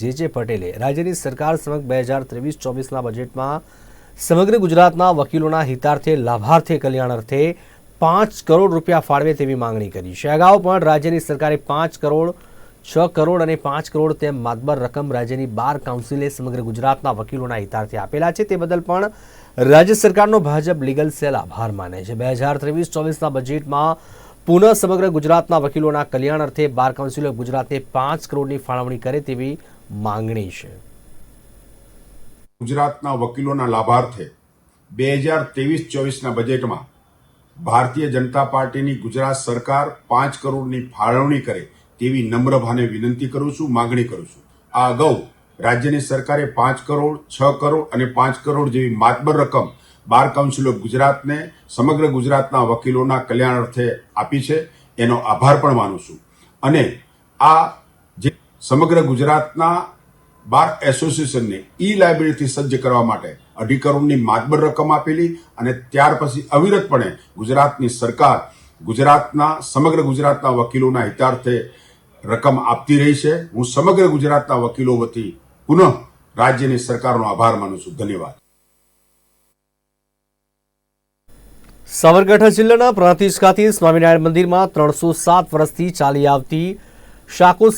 જે જે પટેલે રાજ્યની સરકાર સમક્ષ બે હજાર ત્રેવીસ ચોવીસના બજેટમાં સમગ્ર ગુજરાતના વકીલોના હિતાર્થે, લાભાર્થે કલ્યાણ અર્થે પાંચ કરોડ રૂપિયા ફાળવે તેવી માંગણી કરી છે. અગાઉ પણ રાજ્યની સરકારે પાંચ કરોડ, છ કરોડ અને પાંચ કરોડ તેમ માતબર રકમ રાજ્યની બાર કાઉન્સિલે સમગ્ર ગુજરાતના વકીલોના હિતાર્થે આપેલા છે. તે બદલ પણ રાજ્ય સરકારનો ભાજપ લીગલ સેલ આભાર માને છે. બે હજાર ત્રેવીસ ચોવીસના બજેટમાં પુનઃ સમગ્ર ગુજરાતના વકીલોના કલ્યાણ અર્થે બાર કાઉન્સિલે ગુજરાતને પાંચ કરોડની ફાળવણી કરે તેવી માંગણી છે. ગુજરાતના વકીલોના લાભાર્થે બે હજાર ત્રેવીસ ચોવીસના બજેટમાં ભારતીય જનતા પાર્ટીની ગુજરાત સરકાર પાંચ કરોડની ફાળવણી કરે તેવી નમ્ર ભાને વિનંતી કરું છું, માગણી કરું છું. આ અગાઉ રાજ્યની સરકારે પાંચ કરોડ, છ કરોડ અને પાંચ કરોડ જેવી માતબર રકમ બાર કાઉન્સિલ ઓફ ગુજરાતને સમગ્ર ગુજરાતના વકીલોના કલ્યાણ અર્થે આપી છે. એનો આભાર પણ માનું છું. અને આ સમગ્ર ગુજરાતના બાર એસોસિએશનને ઈ લાયબ્રેરીથી સજ્જ કરવા માટે અઢી કરોડની માતબર રકમ આપેલી અને ત્યાર પછી અવિરતપણે ગુજરાતની સરકાર ગુજરાતના, સમગ્ર ગુજરાતના વકીલોના હિતાર્થે રકમ આપતી રહી છે. હું સમગ્ર ગુજરાતના વકીલો વતી પુનઃ રાજ્યની સરકારનો આભાર માનું છું. ધન્યવાદ. સાબરકાંઠા જિલ્લાના પ્રાંતિજ ખાતે સ્વામિનારાયણ મંદિરમાં ત્રણસો સાત વર્ષથી ચાલી આવતી શાકો